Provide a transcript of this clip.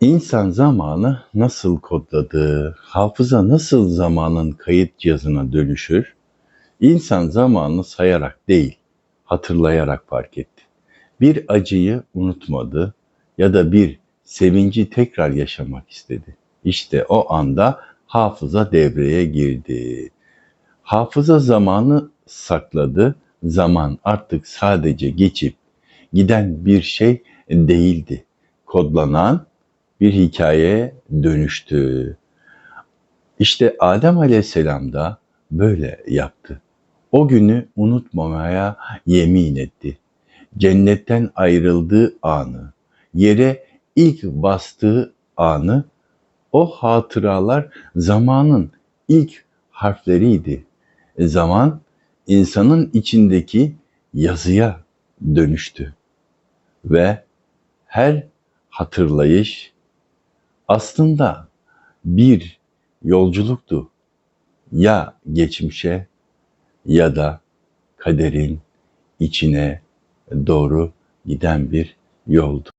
İnsan zamanı nasıl kodladı? Hafıza nasıl zamanın kayıt cihazına dönüşür? İnsan zamanını sayarak değil, hatırlayarak fark etti. Bir acıyı unutmadı ya da bir sevinci tekrar yaşamak istedi. İşte o anda hafıza devreye girdi. Hafıza zamanı sakladı. Zaman artık sadece geçip giden bir şey değildi. Kodlanan bir hikayeye dönüştü. İşte Adem Aleyhisselam da böyle yaptı. O günü unutmamaya yemin etti. Cennetten ayrıldığı anı, yere ilk bastığı anı, o hatıralar zamanın ilk harfleriydi. Zaman insanın içindeki yazıya dönüştü ve her hatırlayış aslında bir yolculuktu. Ya geçmişe ya da kaderin içine doğru giden bir yoldu.